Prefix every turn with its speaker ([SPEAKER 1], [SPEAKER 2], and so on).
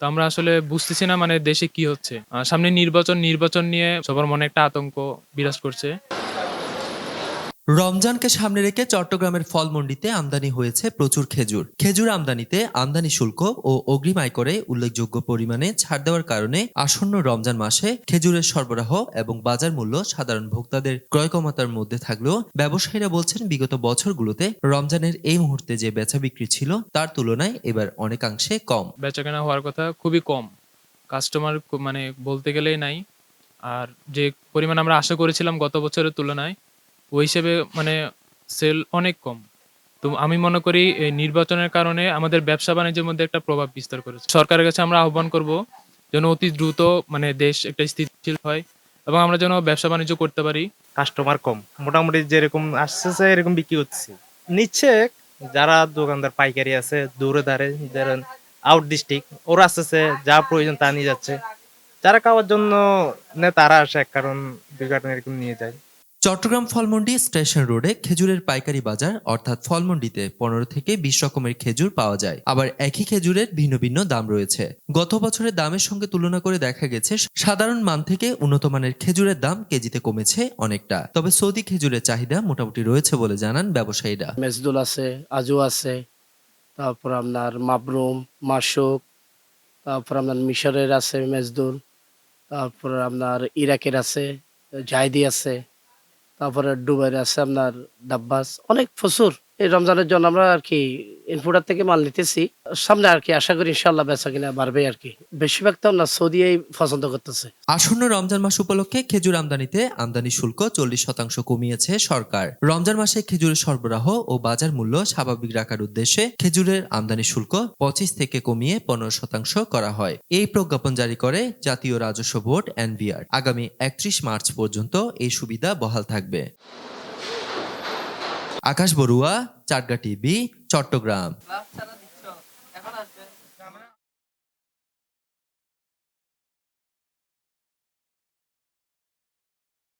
[SPEAKER 1] তো আমরা আসলে বুঝতেছি না মানে দেশে কি হচ্ছে। সামনে নির্বাচন নির্বাচন নিয়ে সবার মনে একটা আতঙ্ক বিরাজ করছে।
[SPEAKER 2] রমজানকে সামনে রেখে চট্টগ্রামের ফলমন্ডিতে আমদানি হয়েছে প্রচুর খেজুর। খেজুর আমদানিতে আমদানি শুল্ক ও অগ্রিম আয় করে উল্লেখযোগ্য পরিমাণে ছাড় দেওয়ার কারণে আসন্ন রমজান মাসে খেজুরের সরবরাহ এবং বাজার মূল্য সাধারণ ভোক্তাদের ক্রয় ক্ষমতার মধ্যে থাকলেও ব্যবসায়ীরা বলছেন বিগত বছরগুলোতে রমজানের এই মুহূর্তে যে বেচা বিক্রি ছিল তার তুলনায় এবার অনেকাংশে কম।
[SPEAKER 1] বেচাকেনা হওয়ার কথা খুবই কম। কাস্টমার মানে বলতে গেলেই নাই। আর যে পরিমাণ আমরা আশা করেছিলাম গত বছরের তুলনায় ওই হিসেবে মানে সেল অনেক কম। তো আমি মনে করি এই নির্বাচনের কারণে আমাদের ব্যবসা বাণিজ্যের মধ্যে একটা প্রভাব বিস্তার করেছে। সরকারের কাছে আমরা আহ্বান করব যেন অতি দ্রুত মানে দেশ একটা স্থিতিশীল হয় এবং আমরা যেন ব্যবসা বাণিজ্য করতে পারি।
[SPEAKER 3] কাস্টমার কম। মোটামুটি যেরকম আসতেছে, এরকম বিক্রি হচ্ছে। নিচ্ছে যারা দোকানদার পাইকারি আছে, দূরে ধারে ধরেন আউট ডিস্ট্রিক্ট ওরা আসতেছে, যা প্রয়োজন তা নিয়ে যাচ্ছে। যারা খাওয়ার জন্য নেয় তারা আসে, এক কারণ দুই কারণে এরকম নিয়ে যায়।
[SPEAKER 2] চট্টগ্রাম ফলমন্ডি স্টেশন রোডে খেজুরের পাইকারি বাজার, অর্থাৎ ফলমন্ডিতে পনেরো থেকে বিশ রকমের খেজুর পাওয়া যায়। আবার একই খেজুরের ভিন্ন ভিন্ন দাম রয়েছে। গত বছরের দামের সঙ্গে তুলনা করে দেখা গেছে, সাধারণ মান থেকে উন্নত মানের খেজুরের দাম কেজিতে কমেছে অনেকটা। তবে সৌদি খেজুরের চাহিদা মোটামুটি রয়েছে বলে জানান ব্যবসায়ীরা।
[SPEAKER 4] মেজদুল আছে, আজু আছে, তারপর আপনার মাবরুম মাসুক তারপর আপনার মিশরের আছে মেজদুল, তারপর আপনার ইরাকের আছে, জাইদি আছে তারপরে দুবাইয়ের আছে আপনার ডাব্বাস অনেক প্রচুর। এই রমজানের জন্য আমরা আর কি ইনপুটার থেকে মাল নিতেছি। সামনে আর কি আশা করি ইনশাল্লাহ বেচা কিনা বাড়বে আর কি। বেশিরভাগ তো আপনার সৌদি পছন্দ করতেছে।
[SPEAKER 2] আসন্ন রমজান মাস উপলক্ষে খেজুর আমদানিতে আমদানি শুল্ক চল্লিশ শতাংশ কমিয়েছে সরকার। রমজান মাসে খেজুরের সরবরাহ ও বাজার মূল্য স্বাভাবিক রাখার উদ্দেশ্যে খেজুরের আমদানি শুল্ক পঁচিশ থেকে কমিয়ে পনেরো শতাংশ করা হয়। এই প্রজ্ঞাপন জারি করে জাতীয় রাজস্ব বোর্ড এনবিআর। আগামী একত্রিশ মার্চ পর্যন্ত এই সুবিধা বহাল থাকবে। আকাশ বড়ুয়া চাটগা টিভি চট্টগ্রাম।